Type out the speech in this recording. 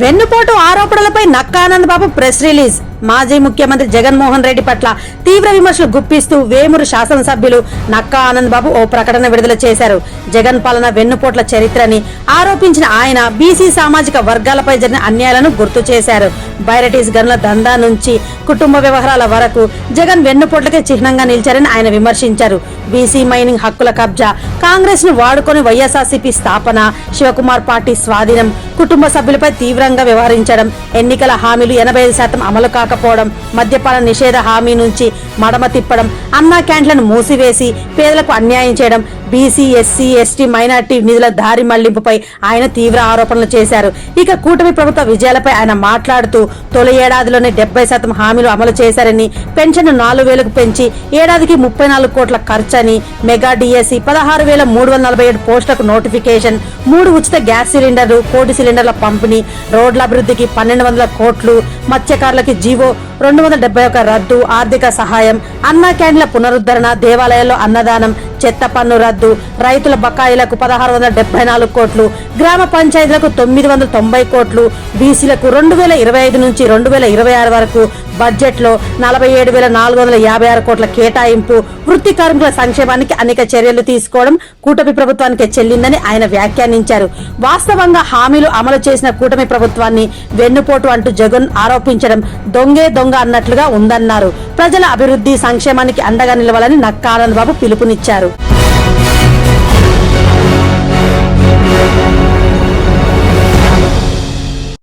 వెన్నుపోటు ఆరోపణలపై నక్కానంద్ బాబు press release. మాజీ ముఖ్యమంత్రి జగన్మోహన్ రెడ్డి పట్ల తీవ్ర విమర్శలు గుప్పిస్తూ వేమూరు శాసనసభ్యులు నక్కా ఆనంద్ బాబు ఓ ప్రకటన విడుదల చేశారు. జగన్ పాలన వెన్నుపోట్ల చరిత్రని ఆరోపించిన ఆయన బీసీ సామాజిక వర్గాలపై జరిగిన అన్యాయాలను గుర్తు చేశారు. బైరటీస్ గనుల దందా నుంచి కుటుంబ వ్యవహారాల వరకు జగన్ వెన్నుపోట్లకే చిహ్నంగా నిలిచారని ఆయన విమర్శించారు. బీసీ మైనింగ్ హక్కుల కబ్జా కాంగ్రెస్ను వాడుకొని వైఎస్ఆర్సీపీ స్థాపన శివకుమార్ పార్టీ స్వాధీనం కుటుంబ సభ్యులపై తీవ్రంగా వ్యవహరించడం ఎన్నికల హామీలు ఎనభై ఐదు శాతం అమలు కాకపోవడం మద్యపాన నిషేధ హామీ నుంచి మడమ తిప్పడం అన్నా క్యాంట్లను మూసివేసి పేదలకు అన్యాయం చేయడం బీసీ ఎస్సీ ఎస్టీ మైనార్టీ నిధుల దారి మళ్ళింపుపై ఆయన తీవ్ర ఆరోపణలు చేశారు. ఇక కూటమి ప్రభుత్వ విజయాలపై ఆయన మాట్లాడుతూ తొలి ఏడాదిలోనే డెబ్బై శాతం హామీలు అమలు చేశారని పెన్షన్ నాలుగు వేలకు పెంచి ఏడాదికి ముప్పై నాలుగు కోట్ల ఖర్చని మెగా డిఎస్సి పదహారు వేల మూడు వందల నలభై ఏడు పోస్టులకు నోటిఫికేషన్ మూడు ఉచిత గ్యాస్ సిలిండర్లు కోటి సిలిండర్ల పంపిణీ రోడ్ల అభివృద్ధికి పన్నెండు వందల కోట్లు మత్స్యకారులకి జీవో రెండు వందల డెబ్బై ఒక రద్దు ఆర్థిక సహాయం అన్నా క్యాంటీన్ల పునరుద్ధరణ దేవాలయాల్లో అన్నదానం చెత్త పన్ను రద్దు రైతుల బకాయిలకు పదహారు వందల డెబ్బై నాలుగు కోట్లు గ్రామ పంచాయతీలకు తొమ్మిది వందల తొంభై కోట్లు బీసీలకు రెండు వేల ఇరవై ఐదు నుంచి రెండు వేల ఇరవై ఆరు వరకు బడ్జెట్లో నలభై ఏడు వేల నాలుగు వందల యాభై ఆరు కోట్ల కేటాయింపు. వృత్తి కార్మికుల సంక్షేమానికి అనేక చర్యలు తీసుకోవడం కూటమి ప్రభుత్వానికి చెల్లిందని ఆయన వ్యాఖ్యానించారు. వాస్తవంగా హామీలు అమలు చేసిన కూటమి ప్రభుత్వాన్ని వెన్నుపోటు అంటూ జగన్ ఆరోపించడం దొంగే దొంగ అన్నట్లుగా ఉందన్నారు. ప్రజల అభివృద్ధి సంక్షేమానికి అండగా నిలవాలని నక్కానంద్ బాబు పిలుపునిచ్చారు. Yeah.